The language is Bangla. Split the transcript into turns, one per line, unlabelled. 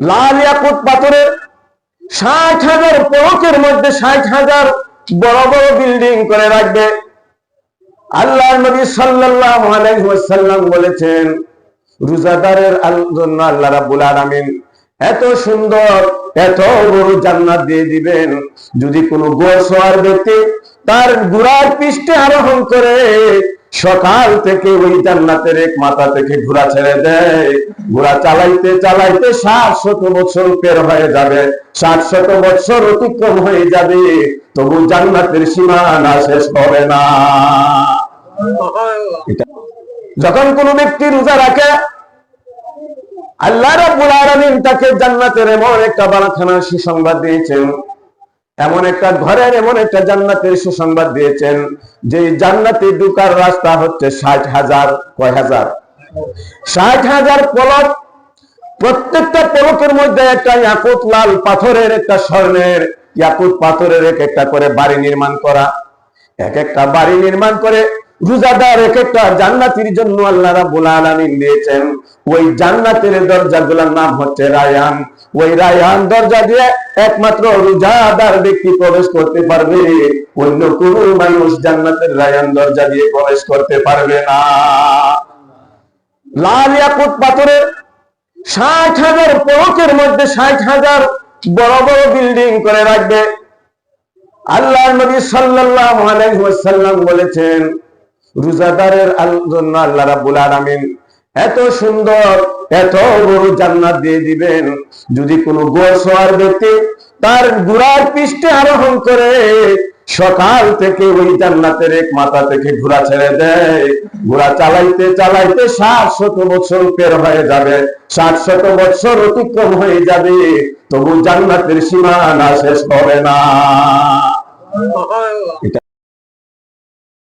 লাল ইয়াকুত পাথরের ষাট হাজার পলকের মধ্যে ষাট হাজার বড় বড় বিল্ডিং করে রাখবে। আল্লাহ নবী ওয়াসাল্লাম বলেছেন, রোজাদারের জন্য আল্লাহ রাব্বুল আলামিন এত সুন্দর, এত বড় জান্নাত দিয়ে দিবেন। যদি কোনো গোসওয়ার ব্যক্তি তার গুড়ার পৃষ্ঠে আরোহণ করে সকাল থেকে ওই জান্নাতের এক মাথা থেকে ঘোড়া ছেড়ে দেয়। ঘোড়া চালাইতে চালাইতে ষাট শত বছর পের হয়ে যাবে। ষাট শত বছর অতিক্রম হয়ে যাবে, তবু জান্নাতের সীমানা শেষ হবে না। যখন কোন ব্যক্তি রোজা রাখে, আল্লাহ রাব্বুল আলামিন তাকে জান্নাতের এমন একটা বারাখানার সুসংবাদ দিয়েছেন। এমন একটা ঘরের, এমন একটা জান্নাতের সুসংবাদ দিয়েছেন যে জান্নাতে ঢুকার রাস্তা হচ্ছে ষাট হাজার, কয় হাজার? ষাট হাজার পলক, প্রত্যেকটা পলকের মধ্যে একটা ইয়াকুত লাল পাথরের, একটা স্বর্ণের ইয়াকুত পাথরের এক একটা করে বাড়ি নির্মাণ করা। এক একটা বাড়ি নির্মাণ করে রোজাদার এক একটা জান্নাতির জন্য আল্লাহ রাব্বুল আলামিন দিয়েছেন। ওই জান্নাতের দরজাগুলোর নাম হচ্ছে রায়ান। ওই রায়ান দরজা দিয়ে একমাত্র রোজাদার ব্যক্তি প্রবেশ করতে পারবে। অন্য কোন মানুষ জান্নাতের রায়ান দরজা দিয়ে প্রবেশ করতে পারবে না। লাল ইয়াকুত পাথরের ষাট হাজার পলকের মধ্যে ষাট হাজার বড় বড় বিল্ডিং করে রাখবে। আল্লাহ নবী সাল্লাল্লাহু আলাইহি ওয়াসাল্লাম বলেছেন রোজাদারের জন্য আল্লাহ রাব্বুল আলামিন এত সুন্দর এত বড় জান্নাত দিয়ে দিবেন। যদি কোনো গোসওয়ার ব্যক্তি তার গুড়ার পৃষ্ঠে আরোহণ করে সকাল থেকে ওই জান্নাতের এক মাথা থেকে ঘোড়া ছেড়ে দেয়। ঘোড়া চালাইতে চালাইতে ষাট শত বছর পের হয়ে যাবে ষাট শত বছর অতিক্রম হয়ে যাবে তবু জান্নাতের সীমানা শেষ হবে না। এটা